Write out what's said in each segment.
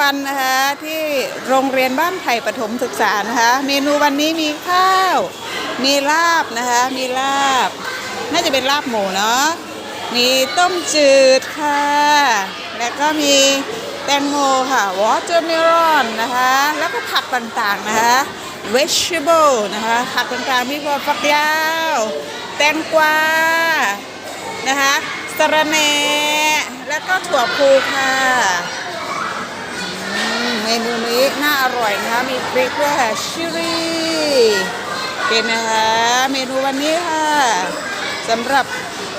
วัลนะคะที่โรงเรียนบ้านไผ่ปฐมศึกษานะคะเมนูวันนี้มีข้าว มีลาบนะคะมีลาบ น่าจะเป็นลาบหมูเนาะมีต้มจืดค่ะ แล้วก็มีแตงโมค่ะ watermelon นนะคะ แล้วก็ผักต่างๆนะคะ vegetable นะคะ ผักต่างๆมีพวกฝักยาว แตงกวานะคะสะระแหน่แล้วก็ถั่วพูค่ะ มเมนูนี้น่าอร่อยนะคะมีพริกด้วยค่ะชิรีเป็นนะคะเมนูวันนี้ค่ะสำหรับ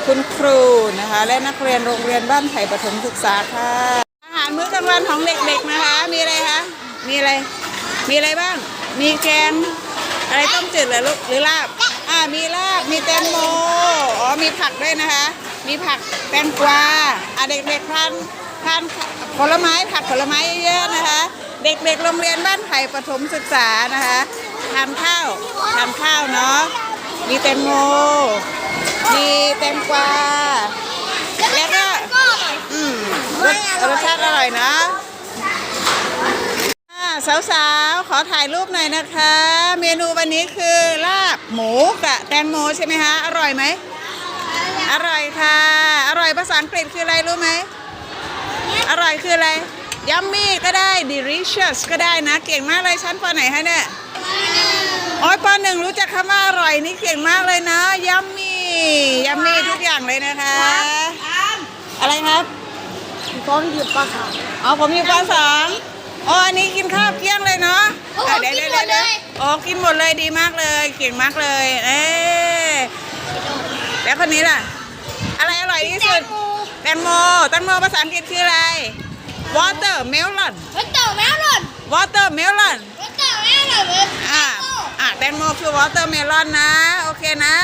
คุณครูนะคะ และนักเรียนโรงเรียนบ้านไผ่ปฐมศึกษาค่ะ อาหารมื้อกลางวันของเด็กๆนะคะ มีอะไรคะมีอะไร มีอะไรบ้าง มีแกงอะไรต้มจืดเหรือลูกหรือลาบอ่ามีลาบมีแตงโมอ๋อมีผักด้วยนะคะ มีผักแตงกวาอ่าเด็กๆทานทานผลไม้ผักผลไม้เยอะๆนะคะ ด็กๆ โรงเรียนบ้านไผ่ปฐมศึกษานะคะทานข้าวทานข้าวเนาะมีแตงโมมีแตงกวาแล้วก็อืมรสรสชาติอร่อยนะอ่าสาวๆ ขอถ่ายรูปหน่อยนะคะ เมนูวันนี้คือลาบหมูกับแตงโมใช่ไหมคะอร่อยไหมอร่อยค่ะ อร่อยภาษาอังกฤษคืออะไรรู้ไหมอร่อยคืออะไร yummy ก็ได้ delicious ก็ได้นะ เก่งมากเลยชั้นปอไหนคะเนี่ยอ๋อปอหนึ่งรู้จักคำว่าอร่อยนี่เก่งมากเลยนะ yummy yummy ทุกอย่างเลยนะคะ อะไรครับฟ้องหยิบปลาขาวอ๋อผมอยู่ปสองอ๋ออันนี้กินข้าวเกลี้ยงเลยเนาะโอ้โหอะเดี๋ยวกินเดี๋ยวหมดเลยอ๋อกินหมดเลยดีมากเลย เก่งมากเลยเอ๊ะแล้วคนนี้ล่ะ อะไรอร่อยที่สุดแตงโมแตงโมภาษาอังกฤษคืออะไร watermelon มันเต่าแม่หล่น watermelon มันเต่าแม่หล่นเลยอะอะแตงโมคือ watermelon นะ โอเคนะ